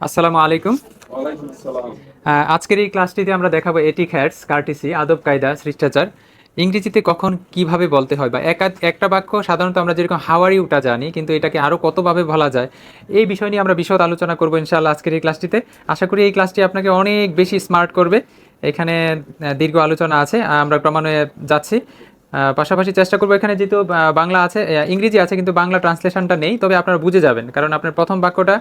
আসসালামু আলাইকুম। আজকের এই ক্লাসটিতে আমরা দেখাবো এটিক হ্যাটস কার্টিসি আদব কায়দা শিষ্টাচার। ইংরেজিতে কখন কীভাবে বলতে হয় বা একা একটা বাক্য সাধারণত আমরা যেরকম হাওয়ারি উটা জানি কিন্তু এটাকে আরও কতভাবে বলা যায় এই বিষয় নিয়ে আমরা বিশদ আলোচনা করব ইনশাআল্লাহ আজকের এই ক্লাসটিতে। আশা করি এই ক্লাসটি আপনাকে অনেক বেশি স্মার্ট করবে। এখানে দীর্ঘ আলোচনা আছে আমরা ক্রমান্বয়ে যাচ্ছি। পাশাপাশি চেষ্টা করব এখানে যেহেতু বাংলা আছে ইংরেজি আছে কিন্তু বাংলা ট্রান্সলেশনটা নেই তবে আপনারা বুঝে যাবেন কারণ আপনার প্রথম বাক্যটা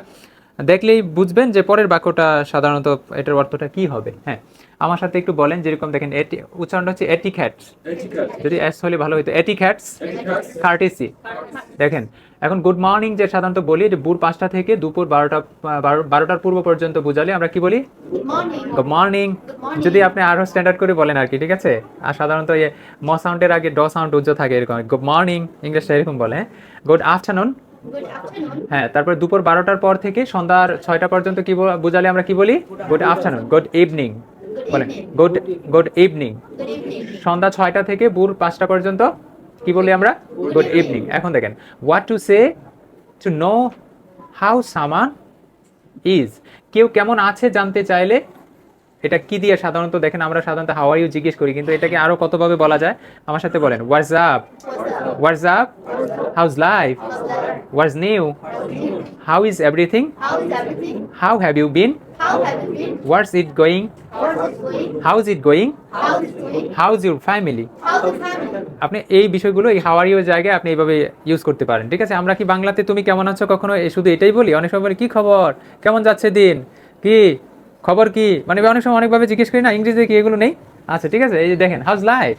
দেখলেই বুঝবেন যে পরের বাক্যটা সাধারণত এটার অর্থটা কি হবে। হ্যাঁ আমার সাথে একটু বলেন যেরকম দেখেন এটি উচ্চারণটা হচ্ছে এটিক্যাটস। যদি এস হলে ভালো হতো এটিক্যাটস কার্টিসি। দেখেন এখন গুড মর্নিং যে সাধারণত বলি যে ভোর পাঁচটা থেকে দুপুর বারোটা বারো- বারোটার পূর্ব পর্যন্ত বুঝালে আমরা কি বলি? গুড মর্নিং যদি আপনি আরও স্ট্যান্ডার্ড করে বলেন আর কি ঠিক আছে? আর সাধারণত ইয়ে ম সাউন্ডের আগে ড সাউন্ড উজ্জ্ব থাকে এরকম। গুড মর্নিং ইংলিশটা এরকম বলে। Good afternoon. হ্যাঁ তারপর দুপুর বারোটার পর থেকে সন্ধ্যার ছয়টা পর্যন্ত কি বুঝালে আমরা কি বলি? গুড আফটারনুন গুড ইভিনিং বলেন গুড গুড ইভিনিং সন্ধ্যা ছয়টা থেকে ভোর পাঁচটা পর্যন্ত কি বলি আমরা? গুড ইভিনিং এখন দেখেন what to say to know how someone is কেউ কেমন আছে জানতে চাইলে এটা কি দিয়ে? সাধারণত দেখেন আমরা সাধারণত হাওয়াই জিজ্ঞেস করি, কিন্তু এটাকে আরও কতভাবে বলা যায়? আমার সাথে বলেন what's up what's up how's life what's new how is everything? How have you been? What's it going? How is it going how is your family? আপনি এই বিষয়গুলো, এই হাওয়ারিও জায়গায় আপনি এইভাবে ইউজ করতে পারেন, ঠিক আছে? আমরা কি বাংলাতে তুমি কেমন আছো কখনো? শুধু এটাই বলি? অনেক সময় বলি, কি খবর? কেমন যাচ্ছে দিন? কি? খবর কি? মানে অনেক সময় অনেকভাবে জিজ্ঞেস করি, না, ইংরেজিতে কি এগুলো নেই? আচ্ছা ঠিক আছে, এই যে দেখেন হাউস লাইফ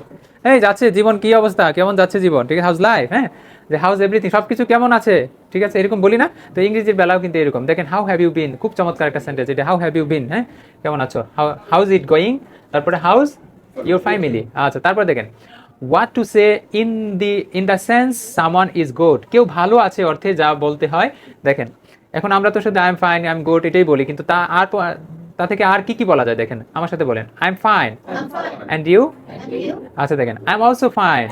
এই যাচ্ছে জীবন, কি অবস্থা? কেমন যাচ্ছে জীবন? ঠিক আছে হাউস লাইফ হ্যাঁ? যে হাউস এভরিথিং সব কিছু কেমন আছে? ঠিক আছে, এরকম বলি না। তো ইংরেজির বেলাও কিন্তু এরকম। দেখেন হাউ হ্যাভ ইউ বিন খুব চমৎকার একটা সেন্টেন্স এটা হাউ হ্যাভ ইউ বিন হ্যাঁ? কেমন আছো? হাউ হাউজ ইট গোয়িং তারপরে হাউস ইউর ফ্যামিলি আচ্ছা তারপর দেখেন what to say in the in the sense someone is good কেউ ভালো আছে অর্থে যা বলতে হয়। দেখেন, এখন আমরা তো শুধু I am fine I am good এটাই বলি, কিন্তু তা আর তা থেকে আর কি কি বলা যায় দেখেন? আমার সাথে বলেন। I am fine and you আচ্ছা দেখেন। I am also fine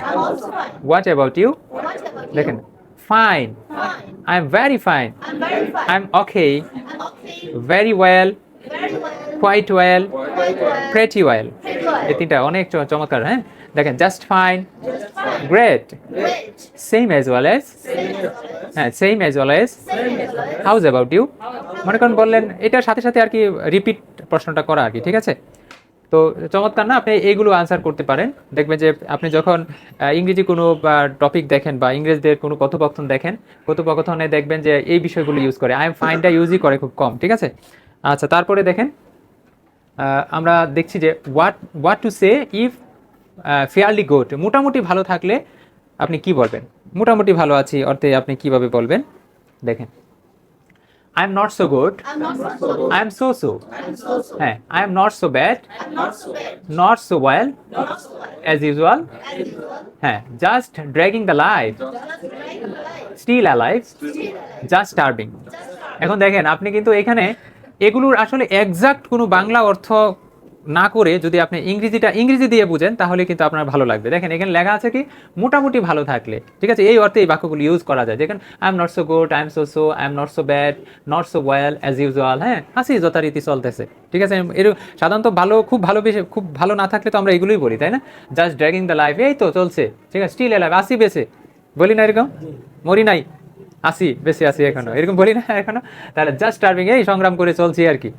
what about you? দেখেন। Fine I am very fine. I am okay. Very well. Quite well pretty well এই তিনটা অনেক চমৎকার হ্যাঁ? দেখেন just fine great same as well as. হ্যাঁ same as well. How's about you মনে করেন বললেন, এটার সাথে সাথে আর কি রিপিট প্রশ্নটা করা আর কি, ঠিক আছে? তো চমৎকার না, আপনি এইগুলো আনসার করতে পারেন। দেখবেন যে আপনি যখন ইংরেজি কোনো টপিক দেখেন, বা, ইংরেজদের কোনো কথোপকথন দেখেন, কথোপকথনে দেখবেন যে এই বিষয়গুলো ইউজ করে। আই এম ফাইনটা ইউজই করে খুব কম, ঠিক আছে? আচ্ছা তারপরে দেখেন আমরা দেখছি যে what what to say if fairly good মোটামুটি ভালো থাকলে আপনি কি বলবেন? মোটামুটি ভালো আছি অর্থে আপনি কীভাবে বলবেন? দেখেন। I am not so good. I am so so. হ্যাঁ I am not so bad. Not so well as usual হ্যাঁ just dragging the life. Still alive just starving এখন দেখেন আপনি কিন্তু এখানে এগুলোর আসলে এক্সাক্ট কোনো বাংলা অর্থ না করে যদি আপনি ইংরেজিটা ইংরেজি দিয়ে বুঝেন তাহলে কিন্তু আপনার ভালো লাগবে। দেখেন এখানে লেখা আছে কি? মোটামুটি ভালো থাকলে। ঠিক আছে? এই অর্থে এই বাক্যগুলো ইউজ করা যায়। দেখেন I am not so good I am so so I am not so bad not so well as usual হ্যাঁ? হাসি যথারীতি চলতেছে। ঠিক আছে? এর সাধারণত ভালো খুব ভালো বেশি খুব ভালো না থাকলে তো আমরা এগুলোই বলি তাই না? জাস্ট ড্র্যাগিং দ্য লাইফ এই তো চলছে। ঠিক আছে? স্টিল এলাইভ আসি বেছে। বলি না এরকম? মরি নাই আসি বেশি আসি এখনও। এরকম বলি না এখনও? তাহলে জাস্ট স্টার্ভিং এই সংগ্রাম করে চলছি আর কি।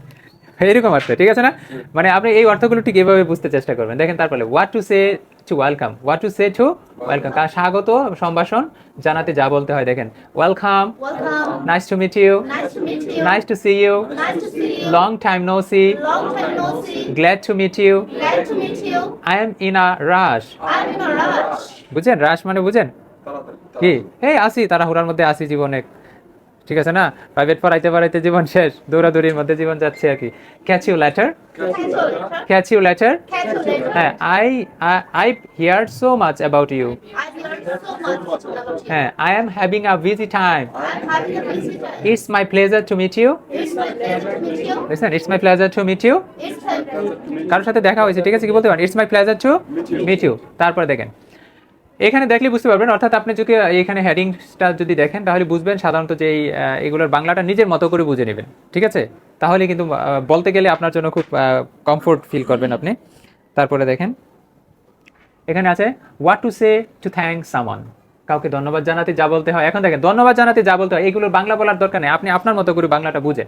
এরকম অর্থ ঠিক আছে না? মানে আপনি এই অর্থগুলো ঠিক এভাবে বুঝতে চেষ্টা করবেন। দেখেন তারপরে what to say to welcome what to say to welcome কার স্বাগত সম্ভাষণ জানাতে যা বলতে হয় দেখেন। Welcome nice to meet you. Nice to see you. Long time no see. Glad to meet you. I am in a rush. বুঝেন rush মানে বুঝেন কি? এই আসি তারা হুরার মধ্যে আসি জীবনে। ঠিক আছে না প্রাইভেট পড়াইতে পড়াইতে জীবন শেষ দৌড়াদৌড়ির মধ্যে জীবন যাচ্ছে আর কি catch you later. Catch you later. হ্যাঁ I I hear so much about you. হ্যাঁ I am having a busy time. It's my pleasure to meet you. Listen it's my pleasure to meet you কারোর সাথে দেখা হয়েছে, ঠিক আছে কি বলতে পারেন it's my pleasure to meet you তারপরে দেখেন এখানে দেখলে বুঝতে পারবেন, অর্থাৎ আপনি যদি এখানে হেডিংসটা যদি দেখেন, তাহলে বুঝবেন সাধারণত যে এগুলোর বাংলাটা নিজের মতো করে বুঝে নেবেন, ঠিক আছে? তাহলে কিন্তু বলতে গেলে আপনার জন্য খুব কমফোর্ট ফিল করবেন আপনি। তারপরে দেখেন, এখানে আছে what to say to thank someone কাউকে ধন্যবাদ জানাতে যা বলতে হয়। এখন দেখেন, ধন্যবাদ জানাতে যা বলতে হয়, এগুলোর বাংলা বলার দরকার নেই। আপনি আপনার মতো করে বাংলাটা বুঝেন।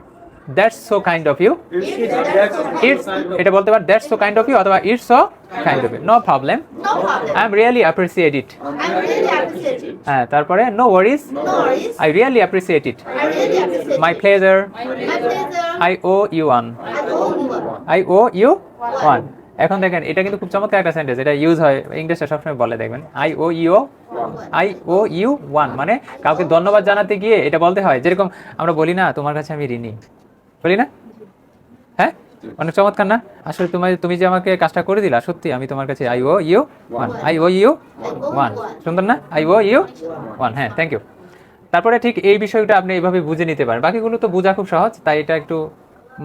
That's so kind of you it's এটা বলতে পার that's so kind of you অথবা it's so kind of you no problem I am really appreciate it. হ্যাঁ তারপরে no worries No I really appreciate it really appreciate my it. Pleasure My pleasure. I owe you one I owe you I owe you one এখন দেখেন এটা কিন্তু খুব চমৎকার একটা sentence এটা ইউজ হয় ইংলিশে সবসময় বলে দেখবেন। I owe you I owe you one মানে কাউকে ধন্যবাদ জানাতে গিয়ে এটা বলতে হয়। যেরকম আমরা বলি না তোমার কাছে আমি ঋণী। বলি না? হ্যাঁ? অনেক চমৎকার না? আসলে তুমি তুমি যে আমাকে কাজটা করে দিলা, সত্যি আমি তোমার কাছে I owe you one I owe you one সুন্দর না? আই ও ইউ ওয়ান হ্যাঁ থ্যাংক ইউ তারপরে ঠিক এই বিষয়টা আপনি এইভাবে বুঝে নিতে পারেন। বাকিগুলো তো বোঝা খুব সহজ, তাই এটা একটু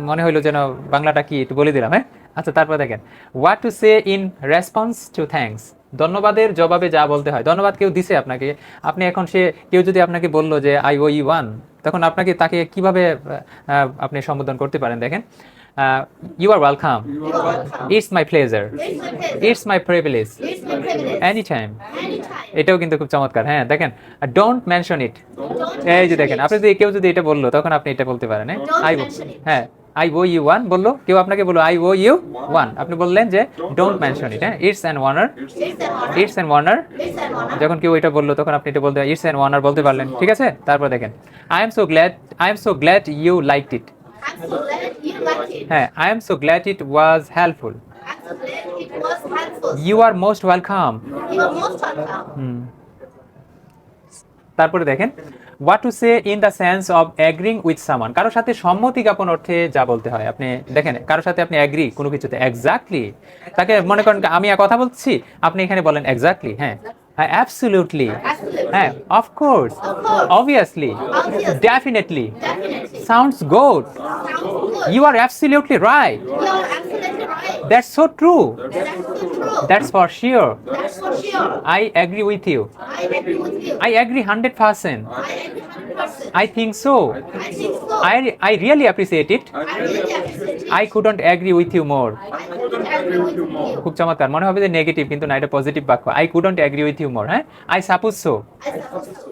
মনে হইল যেন বাংলাটা কি একটু বলে দিলাম হ্যাঁ? আচ্ছা তারপর দেখেন। What to say in response to thanks ধন্যবাদের জবাবে যা বলতে হয়। ধন্যবাদ কেউ দিছে আপনাকে। আপনি এখন সে, কেউ যদি আপনাকে বলল যে আই ও ই ওয়ান তখন আপনাকে তাকে কীভাবে আপনি সম্বোধন করতে পারেন দেখেন। You are welcome it's my pleasure. It's my privilege any time এটাও কিন্তু খুব চমৎকার। হ্যাঁ দেখেন ডোন্ট মেনশন ইট এই যে দেখেন আপনি যদি কেউ যদি এটা বলল তখন আপনি এটা বলতে পারেন হ্যাঁ? আই হ্যাঁ। আই ও ইউ ওয়ান বলল কেউ আপনাকে বলল আই ও ইউ ওয়ান আপনি বললেন যে ডোন্ট মেনশন ইট হ্যাঁ it's an honour. It's an honour. যখন কেউ এটা বলল তখন আপনি এটা বলতে ইটস অ্যান্ড ওয়ানার বলতে পারলেন ঠিক আছে তারপর দেখেন I am so glad I am so glad you like it I'm so glad you liked it. হ্যাঁ I am so glad it was helpful I'm so glad it was helpful. You are most welcome You are most welcome. হুম তারপরে দেখেন what to say in the sense of agreeing with someone কারোর সাথে সম্মতি জ্ঞাপন অর্থে যা বলতে হয়। আপনি দেখেন কারোর সাথে আপনি অ্যাগ্রি কোনো কিছুতে এক্স্যাক্টলি তাকে মনে করেন, আমি কথা বলছি, আপনি এখানে বলেন এক্স্যাক্টলি হ্যাঁ। হ্যাঁ অ্যাবসলিউটলি Absolutely. হ্যাঁ of course Of course. Obviously Obviously. Definitely Definitely. Sounds good Sounds good. You are absolutely right You are absolutely right. That's so true That's so true. That's for sure That's for sure. I agree with you I agree with you. I agree hundred percent I agree 100%. I think so. I think so. I, I really appreciate it. I really appreciate it. I couldn't agree with you more. I couldn't agree with you. খুব চমৎকার মনে হবে যে negative কিন্তু না এটা positive বাক্য I couldn't agree with you more হ্যাঁ? I suppose so.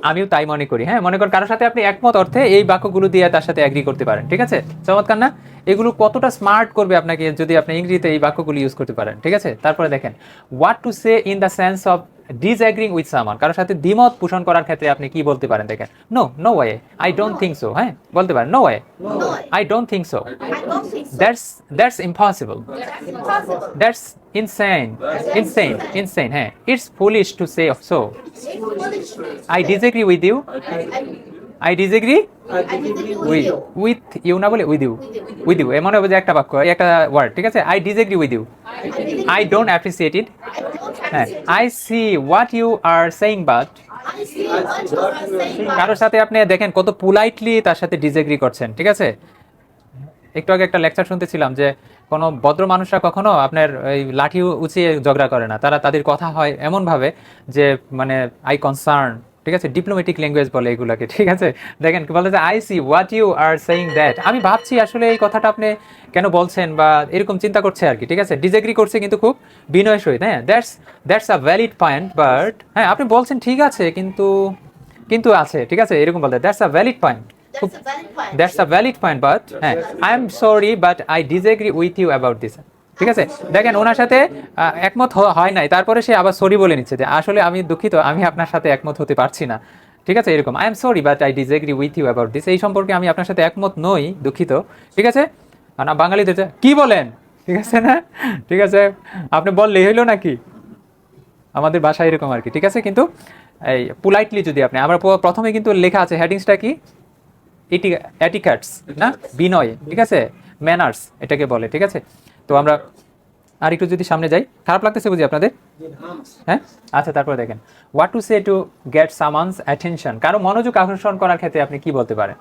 আমিও তাই মনে করি হ্যাঁ? মনে কর কারোর সাথে আপনি একমত অর্থে এই বাক্যগুলো দিয়ে তার সাথে অ্যাগ্রি করতে পারেন, ঠিক আছে? চমৎকার না? এগুলো কতটা স্মার্ট করবে আপনাকে যদি আপনি ইংরেজিতে এই বাক্যগুলো ইউজ করতে পারেন, ঠিক আছে? তারপরে দেখেন what to say in the sense of disagreeing with someone কারোর সাথে দ্বিমত পোষণ করার ক্ষেত্রে আপনি কি বলতে পারেন দেখেন? No no way I don't think so হ্যাঁ? বলতে পারেন no way I don't think so I don't think so. That's that's impossible that's insane insane insane. হ্যাঁ? It's foolish to say so I disagree with foolish. I disagree we with you না বলে with you with you এমন হবে যে একটা বাক্য একটা word ঠিক আছে? I disagree with you I don't appreciate it হ্যাঁ I see what you are saying but কারোর সাথে আপনি দেখেন কত পুলাইটলি তার সাথে ডিসএগ্রি করছেন ঠিক আছে? একটু আগে একটা লেকচার শুনতেছিলাম যে কোনো ভদ্র মানুষরা কখনো আপনার ওই লাঠি উঁচিয়ে ঝগড়া করে না। তারা তাদের কথা হয় এমনভাবে যে মানে আই কনসার্ন ঠিক আছে? ডিপ্লোমেটিক ল্যাঙ্গুয়েজ বলে এগুলাকে ঠিক আছে? দেখেন বলে যে I see what you are saying that আমি ভাবছি আসলে এই কথাটা আপনি কেন বলছেন বা এরকম চিন্তা করছে আর কি ঠিক আছে? ডিসএগ্রি করছে কিন্তু খুব বিনয় সহিত হ্যাঁ? That's that's a valid point but হ্যাঁ আপনি বলছেন ঠিক আছে কিন্তু কিন্তু আছে ঠিক আছে? এরকম বলতে that's a valid point. That's a valid point but হ্যাঁ I am sorry but I disagree with you about this ঠিক আছে? দেখেন, ওনার সাথে একমত হয় নাই। তারপরে সে আবার সরি বলে নিচ্ছে যে, আসলে আমি দুঃখিত, আমি আপনার সাথে একমত হতে পারছি না। ঠিক আছে? এরকম I am sorry but I disagree with you about this এই সম্পর্কে আমি আপনার সাথে একমত নই, দুঃখিত। ঠিক আছে? না, বাঙালিদের কি বলেন? ঠিক আছে না? ঠিক আছে? আপনি বললেই হইল নাকি? আমাদের ভাষা এরকম আর কি, ঠিক আছে? কিন্তু, এই পোলাইটলি যদি আপনি, আমরা প্রথমে কিন্তু লেখা আছে হেডিংসটা কি? এটিক্যাটস না? বিনয়, ঠিক আছে? ম্যানার্স এটাকে বলে, ঠিক আছে? তো আমরা আর একটু যদি সামনে যাই খারাপ লাগতেছে বুঝি আপনাদের? হ্যাঁ? আচ্ছা তারপরে দেখেন। What to say to get someone's attention কারও মনোযোগ আকর্ষণ করার ক্ষেত্রে আপনি কি বলতে পারেন?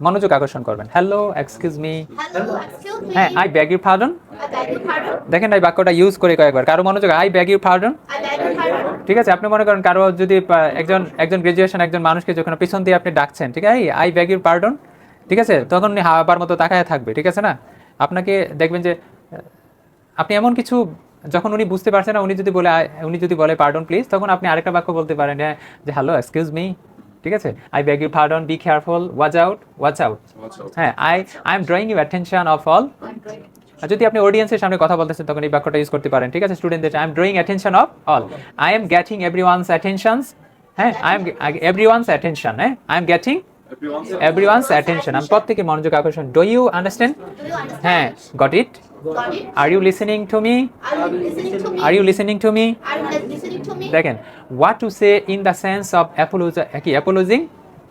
মনোযোগ আকর্ষণ করবেন। Hello excuse me. হ্যাঁ আই ব্যাগ your pardon. দেখেন এই বাক্যটা ইউজ করে কয়েকবার। কারও মনোযোগ আই ব্যাগ your pardon. ঠিক আছে আপনি মনে করেন কারও যদি একজন একজন গ্রাজুয়েশন একজন মানুষকে যখন পিছন দিয়ে আপনি ডাকছেন ঠিক আছে আই ব্যাগ ইউর পার্ডন ঠিক আছে তখন উনি হাওয়াবার মতো তাকায় থাকবে ঠিক আছে না? আপনাকে দেখবেন যে আপনি এমন কিছু যখন উনি বুঝতে পারছেন না উনি যদি বলে উনি যদি বলে পার্ডন প্লিজ তখন আপনি আরেকটা বাক্য বলতে পারেন হ্যাঁ, যে হ্যালো এক্সকিউজ মি ঠিক আছে? I beg your pardon be careful watch out watch out হ্যাঁ I I am drawing you attention of all আর যদি আপনি অডিয়েন্সের সামনে কথা বলতেছেন তখন এই বাক্যটা ইউজ করতে পারেন ঠিক আছে? স্টুডেন্টদের I am drawing attention of all I am getting everyone's attentions হ্যাঁ? I am everyone's attention হ্যাঁ? I am getting Everyone's everyone's attention আমি প্রত্যেকে মনোযোগ আকর্ষণ। Do you understand Do you understand? হ্যাঁ got it are you listening to me Are you listening are you listening to me Are you listening to me? দেখেন what to say in the sense of apology কি apologising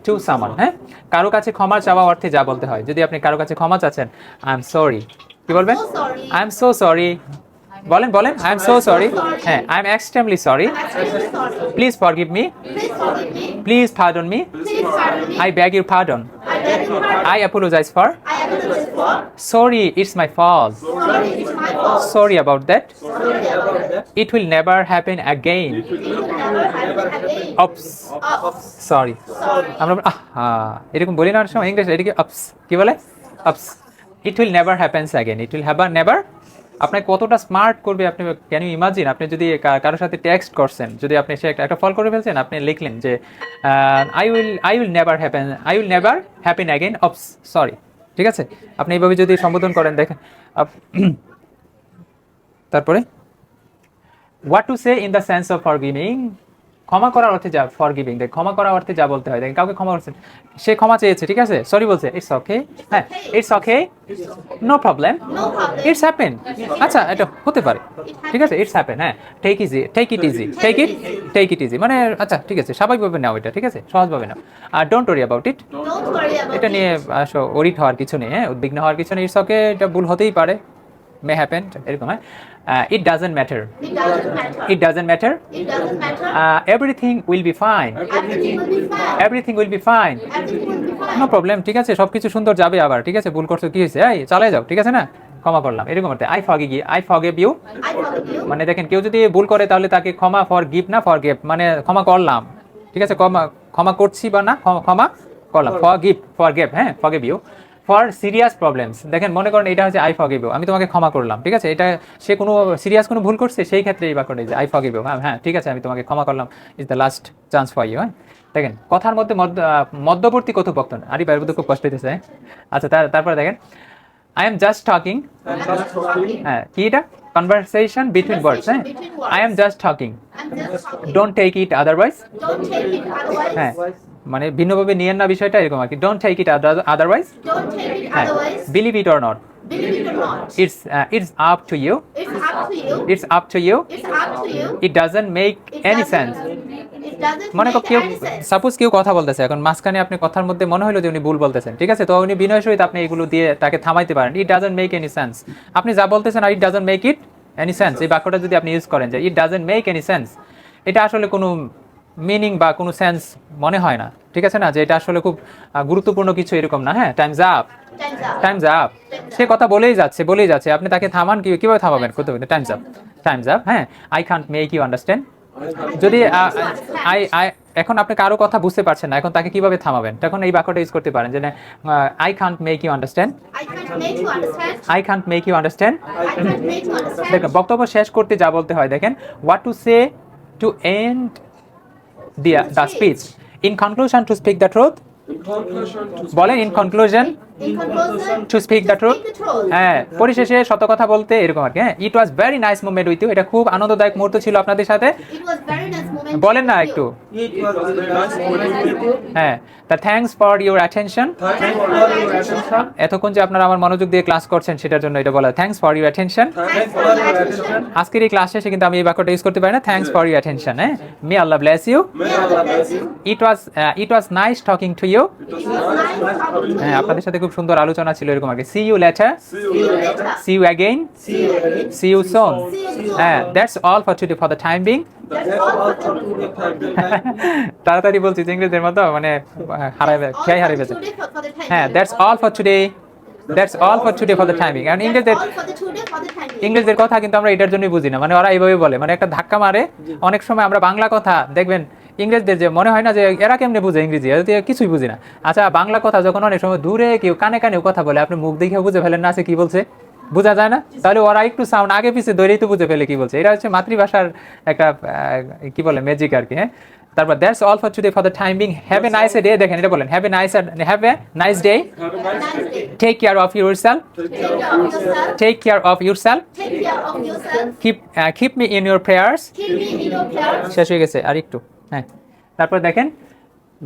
two সামান হ্যাঁ? কারও কাছে ক্ষমা চাওয়া অর্থে যা বলতে হয়। যদি আপনি কারও কাছে ক্ষমা চাচ্ছেন আই এম সরি কি বলবেন? আই এম সো সরি বলেন বলেন আই এম সো সরি হ্যাঁ I am extremely sorry. Please me Please forgive me. Please pardon me. I beg your pardon. I apologise for. Sorry it's my fault. Sorry about that. It will never happen again. Oops sorry. আমরা আহা, এরকম বলি না সময় English এটাকে oops কি বলে oops it will never happens again it will have a never আপনাকে কতটা স্মার্ট করবে আপনি ক্যান ইউ ইমাজিন আপনি যদি কারোর সাথে টেক্সট করছেন, যদি আপনি সে একটা- ফল করে ফেলছেন, আপনি লিখলেন যে I will I will never happen I will never happen again of sorry ঠিক আছে? আপনি এইভাবে যদি সম্বোধন করেন, দেখেন তারপরে what to say in the sense of for ক্ষমা করার অর্থে যা ফর গিভিং দেখ ক্ষমা করার অর্থে যা বলতে হয় দেখেন কাউকে ক্ষমা করছেন সে ক্ষমা চেয়েছে ঠিক আছে? সরি বলছে ইটস ওকে হ্যাঁ it's okay no problem it's happen আচ্ছা এটা হতে পারে ঠিক আছে? ইটস হ্যাপেন হ্যাঁ take easy take it easy take it take it easy মানে আচ্ছা ঠিক আছে স্বাভাবিকভাবে নাও এটা ঠিক আছে? সহজভাবে নাও। আর ডোন্ট ওরি অ্যাবাউট ইট এটা নিয়ে আসো ওরিট হওয়ার কিছু নেই হ্যাঁ উদ্বিগ্ন হওয়ার কিছু নেই ইটস ওকে এটা ভুল হতেই পারে মে হ্যাপেন এরকম হ্যাঁ। It doesn't matter It doesn't matter. It doesn't matter It doesn't matter. Everything will be fine Everything will be fine. Everything will be fine Everything will be fine. No problem ঠিক আছে সব কিছু সুন্দর যাবে আবার। ঠিক আছে ভুল করছ কি হয়েছে? এই চালাই যাও। ঠিক আছে না? ক্ষমা করলাম। এরকম করতে আই ফগে গিয়ে আই ফগেভ ইউ I মানে দেখেন কেউ যদি ভুল করে তাহলে তাকে ক্ষমা ফর গিভ না ফর গেভ মানে ক্ষমা করলাম। ঠিক আছে ক্ষমা ক্ষমা করছি বা না ক্ষমা- করলাম। ফর গিভ ফর গেভ হ্যাঁ forgave you for serious problems দেখেন মনে করেন এটা হচ্ছে আই ফগেভ আমি তোমাকে ক্ষমা করলাম ঠিক আছে? এটা সে কোনো সিরিয়াস কোনো ভুল করছে সেই ক্ষেত্রে এই বাক্যটা যে আই ফগেভ হ্যাঁ হ্যাঁ ঠিক আছে আমি তোমাকে ক্ষমা করলাম is the last chance for you হ্যাঁ? দেখেন কথার মধ্যে মধ্যবর্তী কথোপকথন আরে বাইরের মধ্যে খুব কষ্ট হইতেছে হ্যাঁ? আচ্ছা তার- তারপরে দেখেন আই এম জাস্ট টকিং. হ্যাঁ কি এটা? কনভারসেশন বিটুইন ওয়ার্ডস হ্যাঁ? I am just talking don't take it otherwise. হ্যাঁ মানে ভিন্নভাবে নিয়েন না বিষয়টা এরকম আর কি। ডোন্ট টেক ইট আদারওয়াইজ হ্যাঁ। Believe it or not Believe it or not. It's it's up to you It's up to you. It's up to you It's up to you. It doesn't make It any doesn't- sense মনে কর কেউ suppose কেউ কথা বলতেছে এখন মাঝখানে আপনি কথার মধ্যে মনে হলো যে উনি ভুল বলতেছেন ঠিক আছে? তো উনি বিনয় সহিত আপনি এগুলো দিয়ে তাকে থামাইতে পারেন। It doesn't make any sense আপনি যা বলতেছেন আর it doesn't make it any sense এই বাক্যটা যদি আপনি ইউজ করেন যে it doesn't make any sense এটা আসলে কোনো মিনিং বা কোনো সেন্স মনে হয় না। ঠিক আছে না? যে এটা আসলে খুব গুরুত্বপূর্ণ কিছু এরকম না হ্যাঁ? Time's up. টাইমস আপ সে কথা বলেই যাচ্ছে বলেই যাচ্ছে। আপনি তাকে থামান কি কীভাবে থামাবেন? করতে হবে। টাইমস আপ টাইমস আপ হ্যাঁ? I can't make you understand যদি আই আই এখন আপনি কারও কথা বুঝতে পারছেন না এখন তাকে কীভাবে থামাবেন? তখন এই বাক্যটা ইউজ করতে পারেন যে I can't make you understand. I can't make you understand. দেখেন বক্তব্য শেষ করতে যা বলতে হয় দেখেন what to say to end the the speech in conclusion to speak the truth In conclusion, to বলেন in conclusion In conclusion, to speak the truth. হ্যাঁ পরিশেষে সত্য কথা বলতে এরকম আর কি হ্যাঁ? It was very nice movement with you এটা খুব আনন্দদায়ক মুহূর্ত ছিল আপনাদের সাথে। It was very nice moment. বলেন না একটু। It was very nice meeting with you. হ্যাঁ তা thanks for your attention Thank you for your attention. এতক্ষণ যে আপনারা আমার মনোযোগ দিয়ে ক্লাস করছেন সেটার জন্য এটা বলা thanks for your attention Thanks for your attention. আজকের এই ক্লাস শেষে কিন্তু আমি এই বাক্যটা ইউজ করতে পারি না। থ্যাঙ্কস ফর ইউর অ্যাটেনশন হ্যাঁ? May Allah bless you May Allah bless you. It was it was nice talking to you It was nice talking to হ্যাঁ আপনাদের সাথে খুব সুন্দর আলোচনা ছিল এরকম আগে। See you later see you again see you soon. হ্যাঁ that's all for today for the time being. তাড়াতাড়ি বলছি ইংরেজদের মতো মানে All খেয়াই হারিয়ে হ্যাঁ that's all for today that's all for today for the timing কারণ ইংরেজদের. ইংরেজদের কথা কিন্তু আমরা এটার জন্যই বুঝি না। মানে ওরা এইভাবে বলে। মানে একটা ধাক্কা মারে অনেক সময় আমরা বাংলা কথা দেখবেন ইংরেজদের যে মনে হয় না যে এরা কেমনে বুঝে ইংরেজি? এরা কিছুই বুঝি না। আচ্ছা বাংলা কথা যখন অনেক সময় দূরে কেউ কানে কানেও কথা বলে আপনি মুখ দেখে বুঝে ফেলেন না সে কি বলছে? বোঝা যায় না? তাহলে ওরা একটু সাউন্ড আগে পিছিয়ে ধরেই তো বুঝে ফেলে কি বলছে। এটা হচ্ছে মাতৃভাষার একটা কি বলে ম্যাজিক আর কি হ্যাঁ? তারপর that's all for today for the time being have a nice day দেখেন এটা বলেন। Have a nice have a nice day. Take care of yourself. Take care of yourself. Keep keep me in your prayers. শেষ হয়ে গেছে আর একটু। হ্যাঁ তারপর দেখেন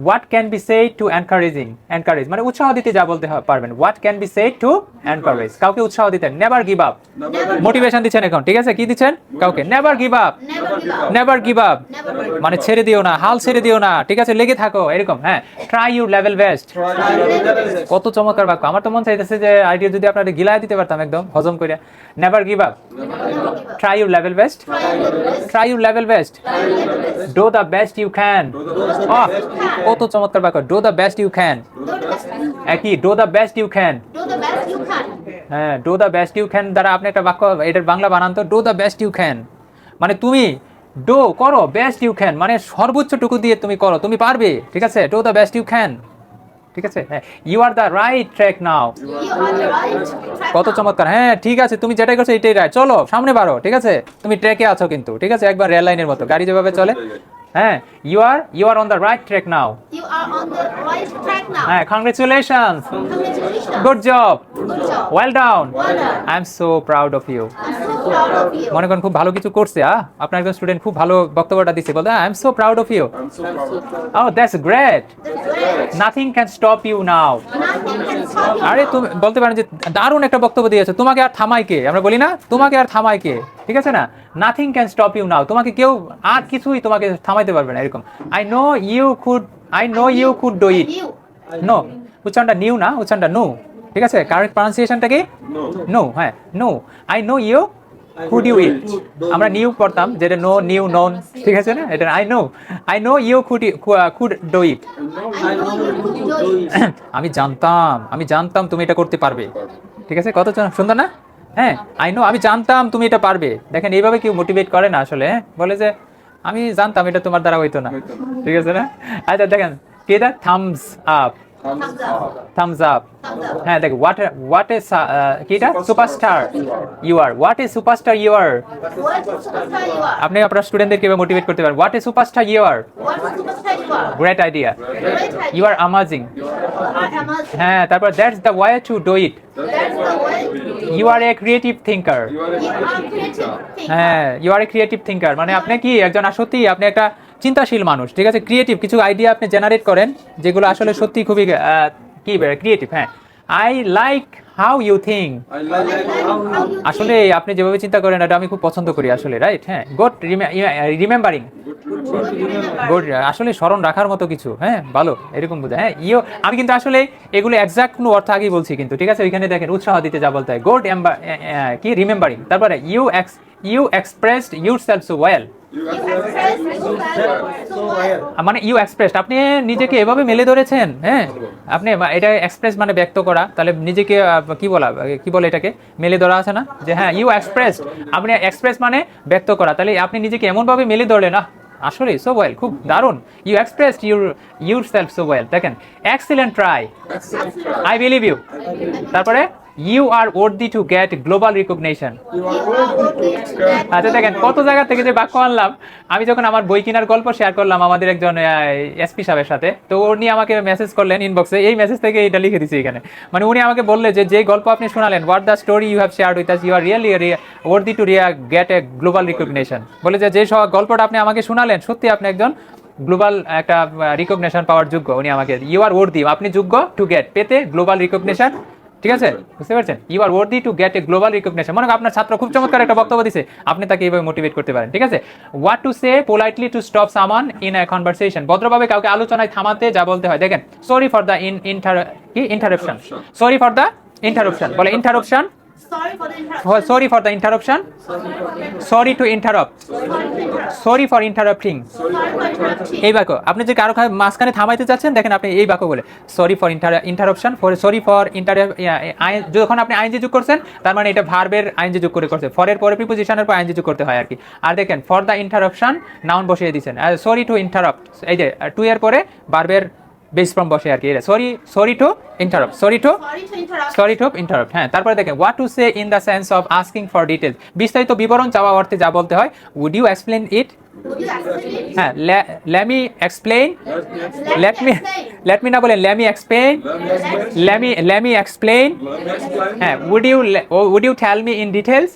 what can be say to encouraging encourage মানে উৎসাহ দিতে যা বলতে পারবেন। What can be say to encourage কাউকে উৎসাহ দিতেন। নেভার গিভ আপ মোটিভেশন দিচ্ছেন এখন। ঠিক আছে? কি দিচ্ছেন? কাউকে। Never give up never give up. Never give up Never give up. মানে ছেড়ে দিও না। হাল ছেড়ে দিও না। ঠিক আছে? লেগে থাকো। এরকম। হ্যাঁ। Try your level best Try your level best. কত চমৎকার বাক্য। আমার তো মন চাইতেছে যে আইডিয়া যদি আপনারা গিলায় দিতে পারতাম একদম হজম করে never give up Never give up. Try your level best Try your best. Try your level best. Do the best you can কত চমৎকার বাক্য do the best you can. একই do the best you can. হ্যাঁ do the best you can দ্বারা আপনি একটা বাক্য এটার বাংলা বানান তো do the best you can মানে তুমি ডো করো বেস্ট ইউ ক্যান মানে সর্বোচ্চটুকু দিয়ে তুমি করো তুমি পারবে ঠিক আছে? Do the best you can ঠিক আছে? হ্যাঁ you are the right track now কত চমৎকার। হ্যাঁ ঠিক আছে তুমি যেটাই করছ এটাই রাইট চলো সামনে বাড়ো ঠিক আছে? তুমি ট্র্যাকে আছো কিন্তু ঠিক আছে? একবার রেল লাইনের মতো গাড়ি যেভাবে চলে হ্যাঁ you are you are on the right track now You are on the right track now. হ্যাঁ congratulation Congratulations. Good job Good job. Well done Well done. I am so proud of you I'm so proud of you. মনে করেন খুব ভালো কিছু করছে আ আপনার একজন student খুব ভালো বক্তব্যটা দিচ্ছে বলতে I am so proud of you I'm so proud. O that's great That's great. Nothing can stop you now আরে তুমি বলতে পারেন যে দারুণ একটা বক্তব্য দিয়েছ। তোমাকে আর থামাই কে? আমরা বলি না তোমাকে আর থামাই কে? ঠিক আছে না? Nothing can stop you now তোমাকে কেউ আর কিছুই তোমাকে থামাইতে পারবে না এরকম। I know you could I know you could do it. Know উচ্চারণটা নিউ না উচ্চারণটা নো ঠিক আছে? কারেক্ট প্রনাউন্সিয়েশনটা কি. নো হ্যাঁ know I know you could you it আমরা নিউ পড়তাম যেটা নো নিউ নন ঠিক আছে না? এটা I know I know you could could do it. আমি জানতাম আমি জানতাম তুমি এটা করতে পারবে। ঠিক আছে? কত সুন্দর না? হ্যাঁ আই নো আমি জানতাম তুমি এটা পারবে। দেখেন এইভাবে কেউ মোটিভেট করে না আসলে হ্যাঁ? বলে যে আমি জানতাম এটা তোমার দ্বারা হইতো না। ঠিক আছে না? আচ্ছা দেখেন কি এটা thumbs up thumbs up Thumbs up. হ্যাঁ দেখ হোয়াট হোয়াট ইজ কি এটা superstar you are what is superstar you are What superstar you are. আপনি আপনার স্টুডেন্টদেরকে এভাবে মোটিভেট করতে পারেন what is superstar you are superstar you are. Great idea Great idea. You are amazing You are amazing. হ্যাঁ তারপর that's the way to do it That's the way. You are a creative thinker a creative. thinker. হ্যাঁ you are a creative thinker মানে আপনি কি একজন সত্যি আপনি একটা চিন্তাশীল মানুষ ঠিক আছে? ক্রিয়েটিভ কিছু আইডিয়া আপনি জেনারেট করেন যেগুলো আসলে সত্যি খুবই কি ক্রিয়েটিভ হ্যাঁ। I like how you think আসলে আপনি যেভাবে চিন্তা করেন এটা আমি খুব পছন্দ করি আসলে রাইট হ্যাঁ। গুড রিমেম্বারিং গুড আসলে স্মরণ রাখার মতো কিছু হ্যাঁ? ভালো এরকম বোঝা হ্যাঁ? ইউ আমি কিন্তু আসলে এগুলো এক্সাক্ট কোনো অর্থ আগেই বলছি কিন্তু ঠিক আছে? ওইখানে দেখেন উৎসাহ দিতে যা বলতে হয়। গুড কি? রিমেম্বারিং তারপরে you ex you expressed yourself so well মানে ইউ এক্সপ্রেসড আপনি নিজেকে এভাবে মেলে ধরেছেন হ্যাঁ? আপনি এটা এক্সপ্রেস মানে ব্যক্ত করা। তাহলে নিজেকে কি বলা কি বলে এটাকে? মেলে ধরা আছে না? যে হ্যাঁ ইউ এক্সপ্রেসড আপনি এক্সপ্রেস মানে ব্যক্ত করা। তাহলে আপনি নিজেকে এমনভাবে মেলে ধরলেন না আসলে সো ওয়েল খুব দারুণ। You expressed your yourself so well দেখেন excellent try I believe you তারপরে? You are worthy to get global recognition You You are are worthy to get আচ্ছা দেখেন কত জায়গা থেকে যে বাক্য আনলাম আমি যখন আমার বই কেনার গল্প শেয়ার করলাম আমাদের একজন এসপি সাহেবের সাথে তো উনি আমাকে মেসেজ করলেন ইনবক্সে এই মেসেজ থেকে এটা লিখে দিছি এখানে। মানে উনি আমাকে বললে যে যে গল্প আপনি শোনালেন what the story you have share with us you are really worthy to Riya get a global recognition বলে যে যে সব গল্পটা আপনি আমাকে শোনালেন সত্যি আপনি একজন গ্লোবাল একটা রিকগনিশন পাওয়ার যোগ্য। উনি আমাকে ইউ আর ওর্দি আপনি যোগ্য টু গেট পেতে গ্লোবাল রিকগনিশন ঠিক আছে? বুঝতে পারছেন? You are worthy to get a global recognition মনে আপনার ছাত্র খুব চমৎকার একটা বক্তব্য দিছে। আপনি তাকে এইভাবে মোটিভেট করতে পারেন ঠিক আছে? What to say politely to stop someone in a conversation ভদ্রভাবে কাউকে আলোচনায় থামাতে যা বলতে হয়। দেখেন sorry for the in inter কি? Interruption sorry for the interruption বলে interruption Sorry for the interruption. Sorry for interrupting Sorry for interrupting. এই বাক্য। আপনি যে কারও মাঝখানে থামাইতে চাচ্ছেন দেখেন আপনি এই বাক্য বলে sorry for interruption for sorry for inter যখন আপনি আইনজি যোগ করছেন তার মানে এটা ভার্বের আইনজি যোগ করে করছে। ফরের পরে প্রিপোজিশনের পর আইনজি যোগ করতে হয় আর কি আর দেখেন ফর দ্য ইন্টারাপশন নাউন বসিয়ে দিয়েছেন সরি টু ইন্টারাপ্ট এই যে টু এর পরে ভার্বের বেস ফর্ম বসে আর কি sorry sorry to interrupt sorry to Sorry sorry to interrupt হ্যাঁ তারপরে দেখেন what to say in the sense of asking for details বিস্তারিত বিবরণ চাওয়া অর্থে যা বলতে হয় would you explain it Would you explain it? হ্যাঁ let me explain Let let me let me না বলেন let me explain let me let me explain হ্যাঁ would you would you tell me in details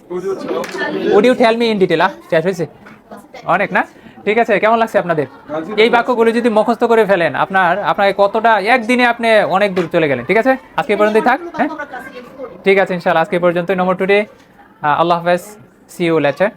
would you tell me in detail ah শেষ হয়েছে। অনেক না? ঠিক আছে কেমন লাগছে আপনাদের এই বাক্যগুলো যদি মুখস্থ করে ফেলেন আপনার আপনাকে কতটা একদিনে আপনি অনেক দূর চলে গেলেন ঠিক আছে আজকে পর্যন্তই থাক হ্যাঁ। ঠিক আছে ইনশাল্লাহ আজকে পর্যন্তই নম্বর টুডে আল্লাহ হাফেজ সি ইউ লেটার.